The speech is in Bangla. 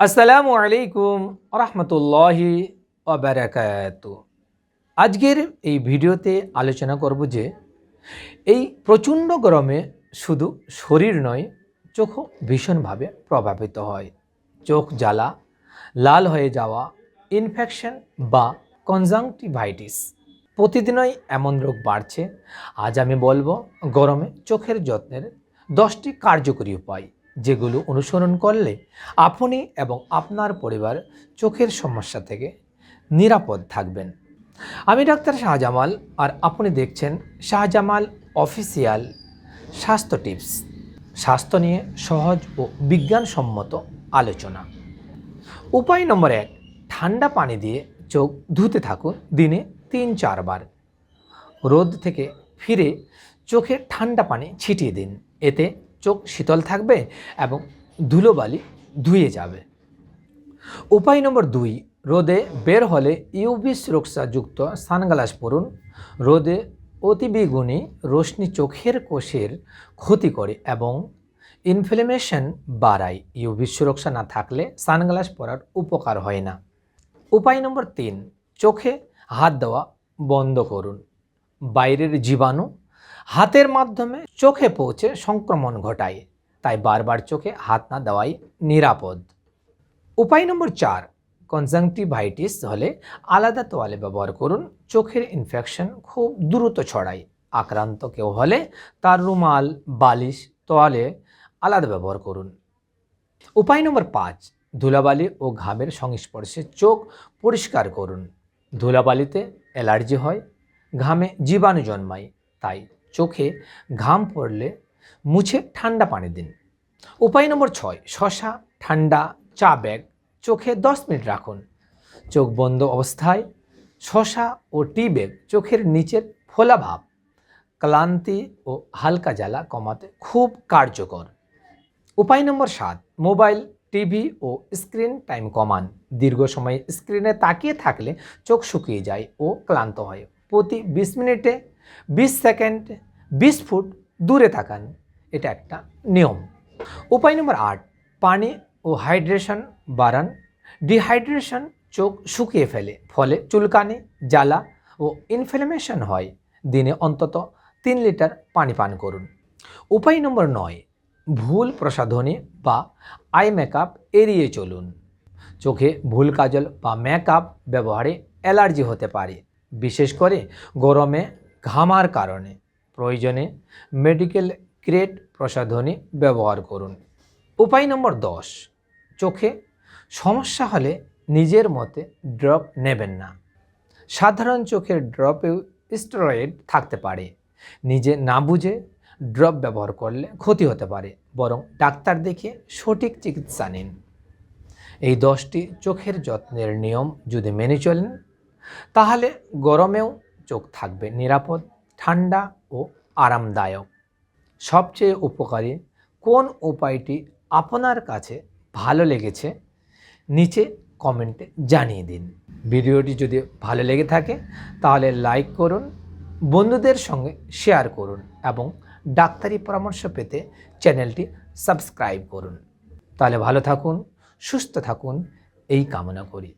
আসসালামু আলাইকুম রহমতুল্লাহি ওবরাকাত আজকের এই ভিডিওতে আলোচনা করব যে, এই প্রচণ্ড গরমে শুধু শরীর নয় চোখও ভীষণভাবে প্রভাবিত হয়। চোখ জ্বালা, লাল হয়ে যাওয়া ইনফেকশন বা কনজাংটিভাইটিস প্রতিদিনই এমন রোগ বাড়ছে, আজ আমি বলব গরমে চোখের যত্নের দশটি কার্যকরী উপায়। যেগুলো অনুসরণ করলে আপনি এবং আপনার পরিবার চোখের সমস্যা থেকে নিরাপদ থাকবেন। আমি ডাক্তার শাহজামাল আর আপনি দেখছেন শাহজামাল অফিসিয়াল স্বাস্থ্য টিপস। স্বাস্থ্য নিয়ে সহজ ও বিজ্ঞানসম্মত আলোচনা। উপায় নম্বর এক, ঠান্ডা পানি দিয়ে চোখ ধুতে থাকুন দিনে তিন চারবার রোদ থেকে ফিরে চোখে ঠান্ডা পানি ছিটিয়ে দিন। এতে চোখ শীতল থাকবে এবং ধুলোবালি ধুয়ে যাবে। উপায় নম্বর দুই, রোদে বের হলে ইউভি সুরক্ষাযুক্ত সানগ্লাস পরুন। রোদে অতিবেগুনি রশ্মি চোখের কোষের ক্ষতি করে এবং ইনফ্লেমেশন বাড়ায়। ইউভি সুরক্ষা না থাকলে সানগ্লাস পরার উপকার হয় না। উপায় নম্বর তিন, চোখে হাত দেওয়া বন্ধ করুন। বাইরের জীবাণু হাতের মাধ্যমে চোখে পৌঁছে সংক্রমণ ঘটায়, তাই বারবার চোখে হাত না দেওয়াই নিরাপদ। উপায় নম্বর চার, কনজাংটিভাইটিস হলে আলাদা তোয়ালে ব্যবহার করুন, চোখের ইনফেকশন খুব দ্রুত ছড়ায়। আক্রান্ত কেউ হলে তার রুমাল, বালিশ, তোয়ালে আলাদা ব্যবহার করুন। উপায় নম্বর পাঁচ, ধুলাবালি ও ঘামের সংস্পর্শে চোখ পরিষ্কার করুন। ধুলাবালিতে অ্যালার্জি হয়, ঘামে জীবাণু জন্মায়, তাই চোখে ঘাম পড়লে মুছে ঠান্ডা পানি দিন। উপায় নম্বর ছয়, শশা, ঠান্ডা, চা ব্যাগ চোখে দশ মিনিট রাখুন। চোখ বন্ধ অবস্থায় শশা ও টি ব্যাগ চোখের নিচের ফোলা ভাব, ক্লান্তি ও হালকা জ্বালা কমাতে খুব কার্যকর। উপায় নম্বর সাত, মোবাইল, টিভি ও স্ক্রিন টাইম কমান। দীর্ঘ সময় স্ক্রিনে তাকিয়ে থাকলে চোখ শুকিয়ে যায় ও ক্লান্ত হয়। প্রতি বিশ মিনিটে বিশ সেকেন্ড, বিশ ফুট দূরে থাকান। এটা একটা নিয়ম। উপায় নম্বর আট, পানি ও হাইড্রেশন বাড়ান। ডিহাইড্রেশন চোখ শুকিয়ে ফেলে, ফলে চুলকানি, জ্বালা ও ইনফ্লেমেশন হয়। দিনে অন্তত তিন লিটার পানি পান করুন। উপায় নম্বর নয়, ভুল প্রসাধনী বা আই মেকআপ এড়িয়ে চলুন। চোখে ভুল কাজল বা মেকআপ ব্যবহারে অ্যালার্জি হতে পারে। বিশেষ করে গরমে ঘামার কারণে। প্রয়োজনে মেডিকেল গ্রেড প্রসাধনী ব্যবহার করুন। উপায় নম্বর দশ, চোখে সমস্যা হলে নিজের মতে ড্রপ নেবেন না। সাধারণ চোখের ড্রপেও স্টেরয়েড থাকতে পারে। নিজে না বুঝে ড্রপ ব্যবহার করলে ক্ষতি হতে পারে, বরং ডাক্তার দেখে সঠিক চিকিৎসা নিন। এই দশটি চোখের যত্নের নিয়ম যদি মেনে চলেন, তাহলে গরমেও চোখ থাকবে নিরাপদ, ঠান্ডা ও আরামদায়ক। সবচেয়ে উপকারী, কোন উপায়টি আপনার কাছে ভালো লেগেছে? নিচে কমেন্টে জানিয়ে দিন। ভিডিওটি যদি ভালো লেগে থাকে, তাহলে লাইক করুন, বন্ধুদের সঙ্গে শেয়ার করুন এবং ডাক্তারি পরামর্শ পেতে চ্যানেলটি সাবস্ক্রাইব করুন। তাহলে ভালো থাকুন, সুস্থ থাকুন, এই কামনা করি।